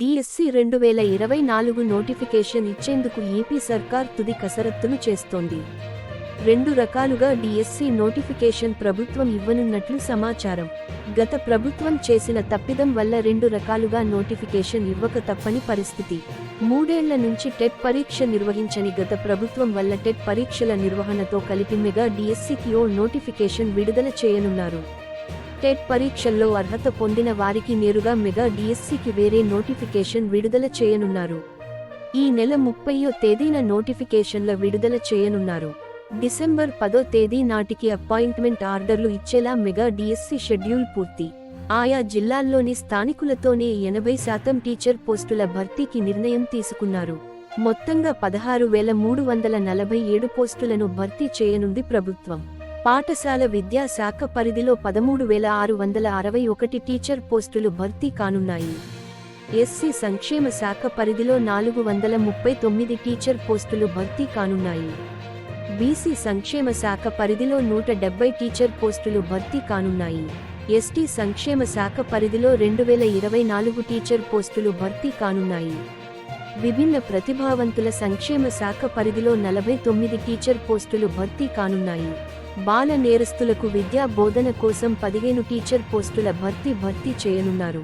DSC రెండు వేల ఇరవై నాలుగు నోటిఫికేషన్ ఇచ్చేందుకు ఏపీ సర్కార్ తుది కసరత్తులు చేస్తోంది. రెండు రకాలుగా డిఎస్సి నోటిఫికేషన్ ప్రభుత్వం ఇవ్వనున్నట్లు సమాచారం. గత ప్రభుత్వం చేసిన తప్పిదం వల్ల రెండు రకాలుగా నోటిఫికేషన్ ఇవ్వక తప్పని పరిస్థితి. మూడేళ్ళ నుంచి టెట్ పరీక్ష నిర్వహించని గత ప్రభుత్వం వల్ల టెట్ పరీక్షల నిర్వహణతో కలిపి మెగా డిఎస్సికి ఓ నోటిఫికేషన్ విడుదల చేయనున్నారు. టెట్ పరీక్షల్లో అర్హత పొందిన వారికి నేరుగా మెగా డిఎస్సికి వేరే నోటిఫికేషన్ విడుదల చేయనున్నారు. ఈ నెల ముప్పయో తేదీన నోటిఫికేషన్ల విడుదల చేయనున్నారు. డిసెంబర్ పదో తేదీ నాటికి అపాయింట్మెంట్ ఆర్డర్లు ఇచ్చేలా మెగా డిఎస్సి షెడ్యూల్ పూర్తి. ఆయా జిల్లాల్లోని స్థానికులతోనే ఎనభై శాతం టీచర్ పోస్టుల భర్తీకి నిర్ణయం తీసుకున్నారు. మొత్తంగా పదహారు వేల మూడు వందల నలభై ఏడు పోస్టులను భర్తీ చేయనుంది ప్రభుత్వం. పాఠశాల విద్యా శాఖ పరిధిలో పదమూడు వేల ఆరు వందల అరవై ఒకటి టీచర్ పోస్టులు భర్తీ కానున్నాయి. ఎస్సీ సంక్షేమ శాఖ పరిధిలో నాలుగు వందల ముప్పై తొమ్మిది టీచర్ పోస్టులు భర్తీ కానున్నాయి. బీసీ సంక్షేమ శాఖ పరిధిలో నూట డెబ్బై టీచర్ పోస్టులు భర్తీ కానున్నాయి. ఎస్టీ సంక్షేమ శాఖ పరిధిలో రెండు వేల ఇరవై నాలుగు టీచర్ పోస్టులు భర్తీ కానున్నాయి. విభిన్న ప్రతిభావంతుల సంక్షేమ శాఖ పరిధిలో నలభై తొమ్మిది టీచర్ పోస్టులు భర్తీ కానున్నాయి. బాల నేరస్తులకు విద్యా బోధన కోసం పదిహేను టీచర్ పోస్టుల భర్తీ భర్తీ చేయనున్నారు.